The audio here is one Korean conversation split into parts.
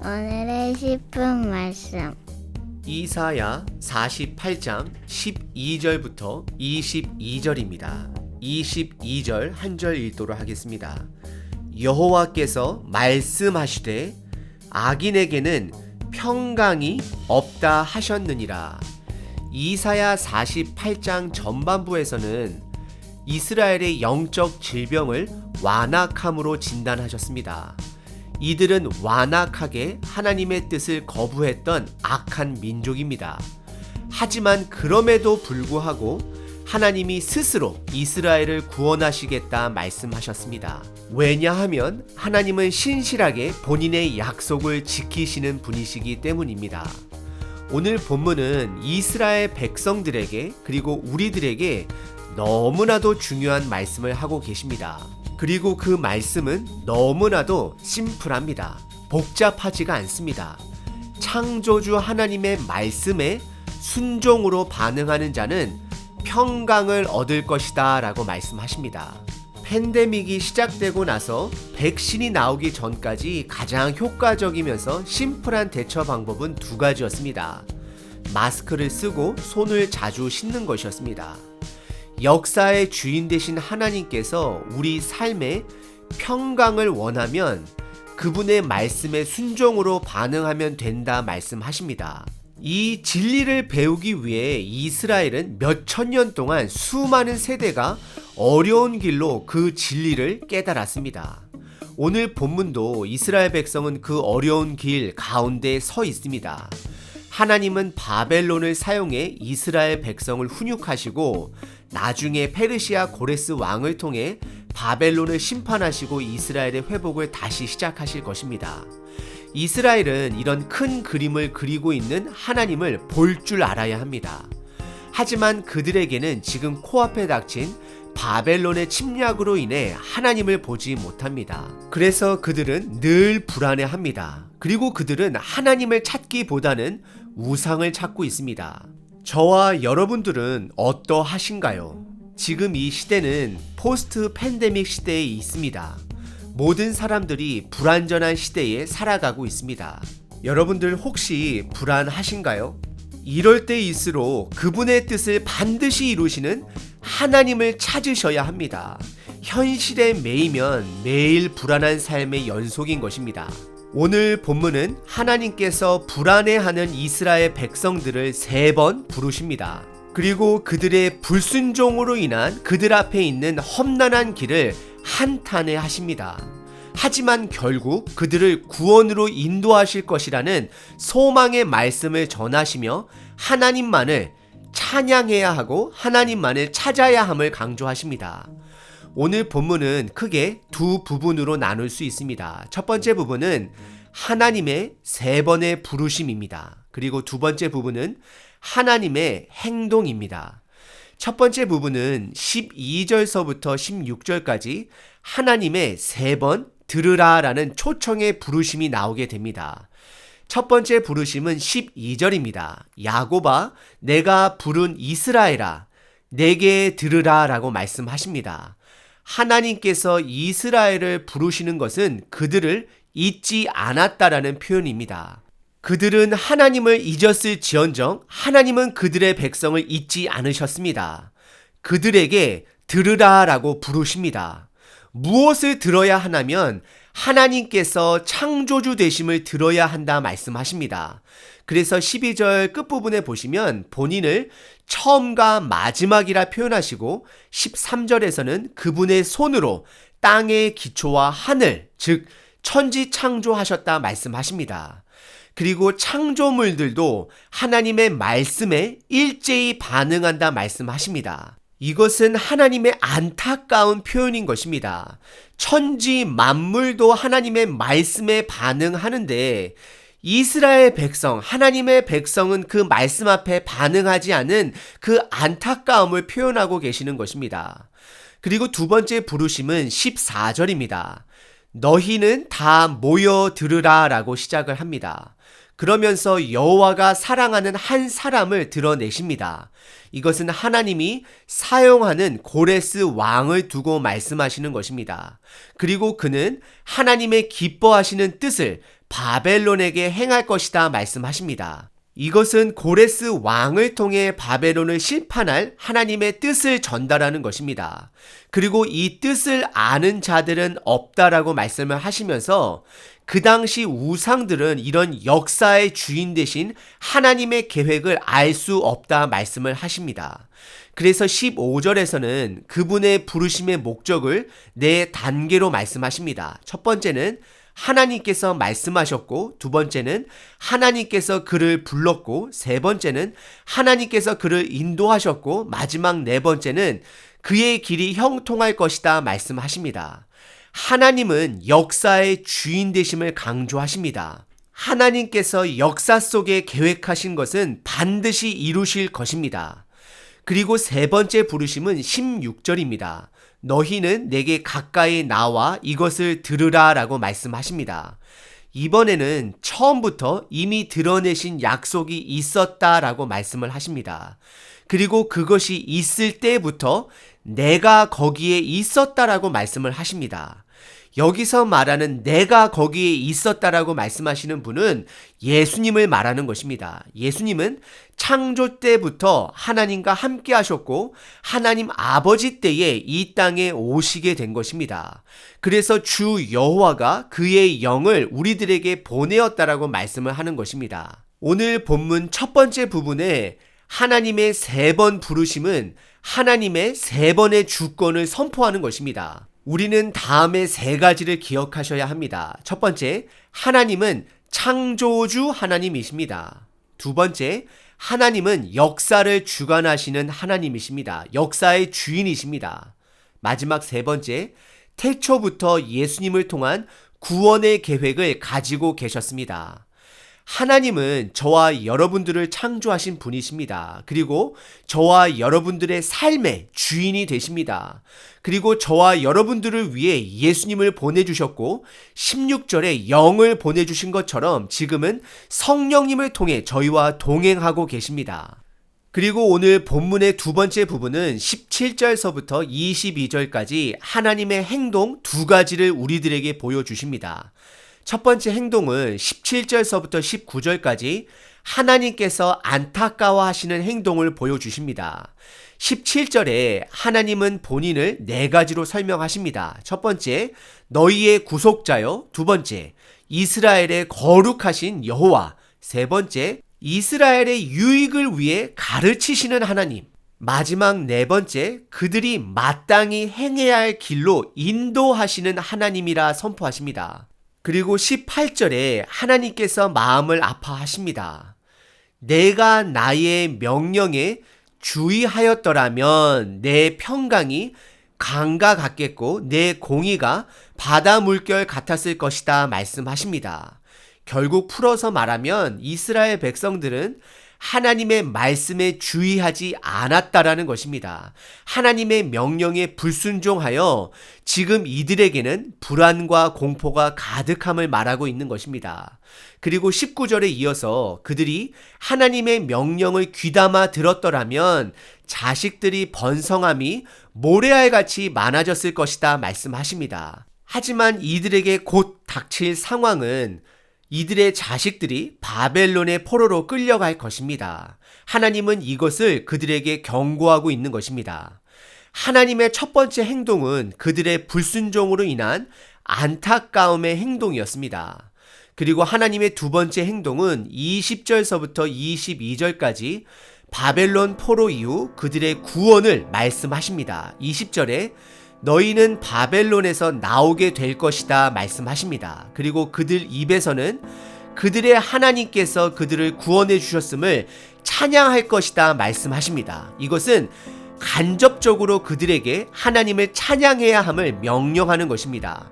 오늘의 10분 말씀. 이사야 48장 12절부터 22절입니다. 22절 한 절 읽도록 하겠습니다. 여호와께서 말씀하시되 악인에게는 평강이 없다 하셨느니라. 이사야 48장 전반부에서는 이스라엘의 영적 질병을 완악함으로 진단하셨습니다. 이들은 완악하게 하나님의 뜻을 거부했던 악한 민족입니다. 하지만 그럼에도 불구하고 하나님이 스스로 이스라엘을 구원하시겠다 말씀하셨습니다. 왜냐하면 하나님은 신실하게 본인의 약속을 지키시는 분이시기 때문입니다. 오늘 본문은 이스라엘 백성들에게 그리고 우리들에게 너무나도 중요한 말씀을 하고 계십니다. 그리고 그 말씀은 너무나도 심플합니다. 복잡하지가 않습니다. 창조주 하나님의 말씀에 순종으로 반응하는 자는 평강을 얻을 것이다 라고 말씀하십니다. 팬데믹이 시작되고 나서 백신이 나오기 전까지 가장 효과적이면서 심플한 대처 방법은 두 가지였습니다. 마스크를 쓰고 손을 자주 씻는 것이었습니다. 역사의 주인 되신 하나님께서 우리 삶에 평강을 원하면 그분의 말씀에 순종으로 반응하면 된다 말씀하십니다. 이 진리를 배우기 위해 이스라엘은 몇 천 년 동안 수많은 세대가 어려운 길로 그 진리를 깨달았습니다. 오늘 본문도 이스라엘 백성은 그 어려운 길 가운데 서 있습니다. 하나님은 바벨론을 사용해 이스라엘 백성을 훈육하시고 나중에 페르시아 고레스 왕을 통해 바벨론을 심판하시고 이스라엘의 회복을 다시 시작하실 것입니다. 이스라엘은 이런 큰 그림을 그리고 있는 하나님을 볼 줄 알아야 합니다. 하지만 그들에게는 지금 코앞에 닥친 바벨론의 침략으로 인해 하나님을 보지 못합니다. 그래서 그들은 늘 불안해합니다. 그리고 그들은 하나님을 찾기보다는 우상을 찾고 있습니다. 저와 여러분들은 어떠하신가요? 지금 이 시대는 포스트 팬데믹 시대에 있습니다. 모든 사람들이 불안전한 시대에 살아가고 있습니다. 여러분들 혹시 불안하신가요? 이럴 때일수록 그분의 뜻을 반드시 이루시는 하나님을 찾으셔야 합니다. 현실에 매이면 매일 불안한 삶의 연속인 것입니다. 오늘 본문은 하나님께서 불안해하는 이스라엘 백성들을 세 번 부르십니다. 그리고 그들의 불순종으로 인한 그들 앞에 있는 험난한 길을 한탄해 하십니다. 하지만 결국 그들을 구원으로 인도하실 것이라는 소망의 말씀을 전하시며 하나님만을 찬양해야 하고 하나님만을 찾아야 함을 강조하십니다. 오늘 본문은 크게 두 부분으로 나눌 수 있습니다. 첫 번째 부분은 하나님의 세 번의 부르심입니다. 그리고 두 번째 부분은 하나님의 행동입니다. 첫 번째 부분은 12절서부터 16절까지 하나님의 세 번 들으라 라는 초청의 부르심이 나오게 됩니다. 첫 번째 부르심은 12절입니다. 야고바, 내가 부른 이스라엘아, 내게 들으라 라고 말씀하십니다. 하나님께서 이스라엘을 부르시는 것은 그들을 잊지 않았다라는 표현입니다. 그들은 하나님을 잊었을 지언정 하나님은 그들의 백성을 잊지 않으셨습니다. 그들에게 들으라 라고 부르십니다. 무엇을 들어야 하냐면 하나님께서 창조주 되심을 들어야 한다 말씀하십니다. 그래서 12절 끝부분에 보시면 본인을 처음과 마지막이라 표현하시고 13절에서는 그분의 손으로 땅의 기초와 하늘, 즉 천지 창조하셨다 말씀하십니다. 그리고 창조물들도 하나님의 말씀에 일제히 반응한다 말씀하십니다. 이것은 하나님의 안타까운 표현인 것입니다. 천지 만물도 하나님의 말씀에 반응하는데 이스라엘 백성, 하나님의 백성은 그 말씀 앞에 반응하지 않은 그 안타까움을 표현하고 계시는 것입니다. 그리고 두 번째 부르심은 14절입니다. 너희는 다 모여 들으라 라고 시작을 합니다. 그러면서 여호와가 사랑하는 한 사람을 드러내십니다. 이것은 하나님이 사용하는 고레스 왕을 두고 말씀하시는 것입니다. 그리고 그는 하나님의 기뻐하시는 뜻을 바벨론에게 행할 것이다 말씀하십니다. 이것은 고레스 왕을 통해 바벨론을 심판할 하나님의 뜻을 전달하는 것입니다. 그리고 이 뜻을 아는 자들은 없다라고 말씀을 하시면서 그 당시 우상들은 이런 역사의 주인 대신 하나님의 계획을 알 수 없다 말씀을 하십니다. 그래서 15절에서는 그분의 부르심의 목적을 네 단계로 말씀하십니다. 첫 번째는 하나님께서 말씀하셨고 두 번째는 하나님께서 그를 불렀고 세 번째는 하나님께서 그를 인도하셨고 마지막 네 번째는 그의 길이 형통할 것이다 말씀하십니다. 하나님은 역사의 주인 되심을 강조하십니다. 하나님께서 역사 속에 계획하신 것은 반드시 이루실 것입니다. 그리고 세 번째 부르심은 16절입니다. 너희는 내게 가까이 나와 이것을 들으라 라고 말씀하십니다. 이번에는 처음부터 이미 드러내신 약속이 있었다라고 말씀을 하십니다. 그리고 그것이 있을 때부터 내가 거기에 있었다라고 말씀을 하십니다. 여기서 말하는 내가 거기에 있었다라고 말씀하시는 분은 예수님을 말하는 것입니다. 예수님은 창조 때부터 하나님과 함께 하셨고 하나님 아버지 때에 이 땅에 오시게 된 것입니다. 그래서 주 여호와가 그의 영을 우리들에게 보내었다라고 말씀을 하는 것입니다. 오늘 본문 첫 번째 부분에 하나님의 세 번 부르심은 하나님의 세 번의 주권을 선포하는 것입니다. 우리는 다음에 세 가지를 기억하셔야 합니다. 첫 번째, 하나님은 창조주 하나님이십니다. 두 번째, 하나님은 역사를 주관하시는 하나님이십니다. 역사의 주인이십니다. 마지막 세 번째, 태초부터 예수님을 통한 구원의 계획을 가지고 계셨습니다. 하나님은 저와 여러분들을 창조하신 분이십니다. 그리고 저와 여러분들의 삶의 주인이 되십니다. 그리고 저와 여러분들을 위해 예수님을 보내주셨고, 16절에 영을 보내주신 것처럼 지금은 성령님을 통해 저희와 동행하고 계십니다. 그리고 오늘 본문의 두 번째 부분은 17절서부터 22절까지 하나님의 행동 두 가지를 우리들에게 보여주십니다. 첫 번째 행동은 17절서부터 19절까지 하나님께서 안타까워 하시는 행동을 보여주십니다. 17절에 하나님은 본인을 네 가지로 설명하십니다. 첫 번째, 너희의 구속자요. 두 번째, 이스라엘의 거룩하신 여호와. 세 번째, 이스라엘의 유익을 위해 가르치시는 하나님. 마지막 네 번째, 그들이 마땅히 행해야 할 길로 인도하시는 하나님이라 선포하십니다. 그리고 18절에 하나님께서 마음을 아파하십니다. 내가 나의 명령에 주의하였더라면 내 평강이 강과 같겠고 내 공의가 바다 물결 같았을 것이다 말씀하십니다. 결국 풀어서 말하면 이스라엘 백성들은 하나님의 말씀에 주의하지 않았다라는 것입니다. 하나님의 명령에 불순종하여 지금 이들에게는 불안과 공포가 가득함을 말하고 있는 것입니다. 그리고 19절에 이어서 그들이 하나님의 명령을 귀담아 들었더라면 자식들이 번성함이 모래알 같이 많아졌을 것이다 말씀하십니다. 하지만 이들에게 곧 닥칠 상황은 이들의 자식들이 바벨론의 포로로 끌려갈 것입니다. 하나님은 이것을 그들에게 경고하고 있는 것입니다. 하나님의 첫 번째 행동은 그들의 불순종으로 인한 안타까움의 행동이었습니다. 그리고 하나님의 두 번째 행동은 20절서부터 22절까지 바벨론 포로 이후 그들의 구원을 말씀하십니다. 20절에 너희는 바벨론에서 나오게 될 것이다 말씀하십니다. 그리고 그들 입에서는 그들의 하나님께서 그들을 구원해 주셨음을 찬양할 것이다 말씀하십니다. 이것은 간접적으로 그들에게 하나님을 찬양해야 함을 명령하는 것입니다.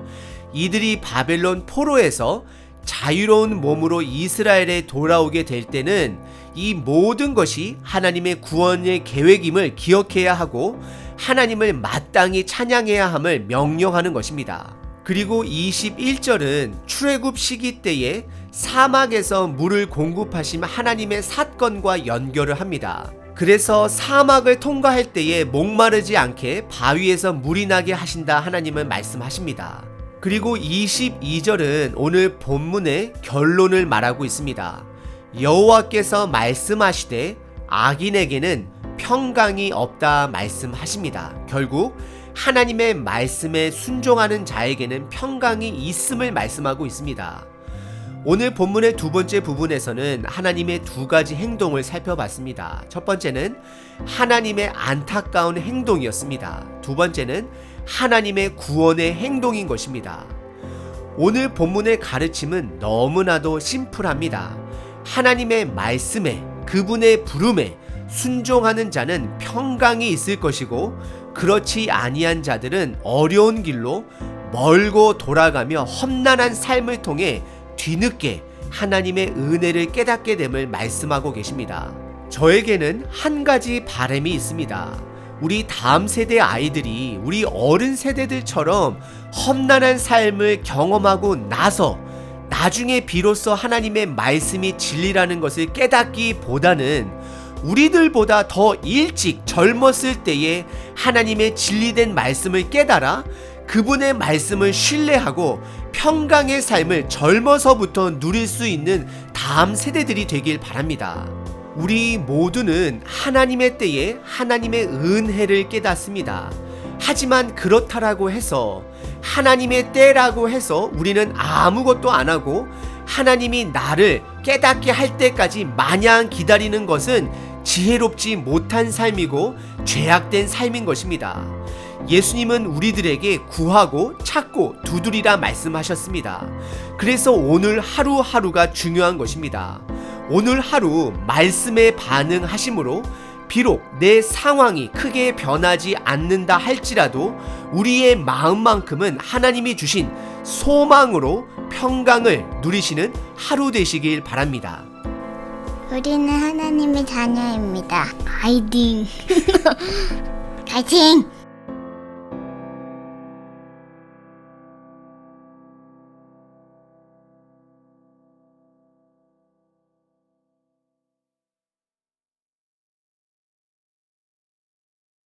이들이 바벨론 포로에서 자유로운 몸으로 이스라엘에 돌아오게 될 때는 이 모든 것이 하나님의 구원의 계획임을 기억해야 하고 하나님을 마땅히 찬양해야 함을 명령하는 것입니다. 그리고 21절은 출애굽 시기 때에 사막에서 물을 공급하신 하나님의 사건과 연결을 합니다. 그래서 사막을 통과할 때에 목마르지 않게 바위에서 물이 나게 하신다 하나님은 말씀하십니다. 그리고 22절은 오늘 본문의 결론을 말하고 있습니다. 여호와께서 말씀하시되 악인에게는 평강이 없다 말씀하십니다. 결국 하나님의 말씀에 순종하는 자에게는 평강이 있음을 말씀하고 있습니다. 오늘 본문의 두 번째 부분에서는 하나님의 두 가지 행동을 살펴봤습니다. 첫 번째는 하나님의 안타까운 행동이었습니다. 두 번째는 하나님의 구원의 행동인 것입니다. 오늘 본문의 가르침은 너무나도 심플합니다. 하나님의 말씀에 그분의 부름에 순종하는 자는 평강이 있을 것이고 그렇지 아니한 자들은 어려운 길로 멀고 돌아가며 험난한 삶을 통해 뒤늦게 하나님의 은혜를 깨닫게 됨을 말씀하고 계십니다. 저에게는 한 가지 바람이 있습니다. 우리 다음 세대 아이들이 우리 어른 세대들처럼 험난한 삶을 경험하고 나서 나중에 비로소 하나님의 말씀이 진리라는 것을 깨닫기보다는 우리들보다 더 일찍 젊었을 때에 하나님의 진리된 말씀을 깨달아 그분의 말씀을 신뢰하고 평강의 삶을 젊어서부터 누릴 수 있는 다음 세대들이 되길 바랍니다. 우리 모두는 하나님의 때에 하나님의 은혜를 깨닫습니다. 하지만 그렇다라고 해서 하나님의 때라고 해서 우리는 아무것도 안 하고 하나님이 나를 깨닫게 할 때까지 마냥 기다리는 것은 지혜롭지 못한 삶이고 죄악된 삶인 것입니다. 예수님은 우리들에게 구하고 찾고 두드리라 말씀하셨습니다. 그래서 오늘 하루하루가 중요한 것입니다. 오늘 하루 말씀에 반응하심으로 비록 내 상황이 크게 변하지 않는다 할지라도 우리의 마음만큼은 하나님이 주신 소망으로 평강을 누리시는 하루 되시길 바랍니다. 우리는 하나님의 자녀입니다. 파이팅! 파이팅!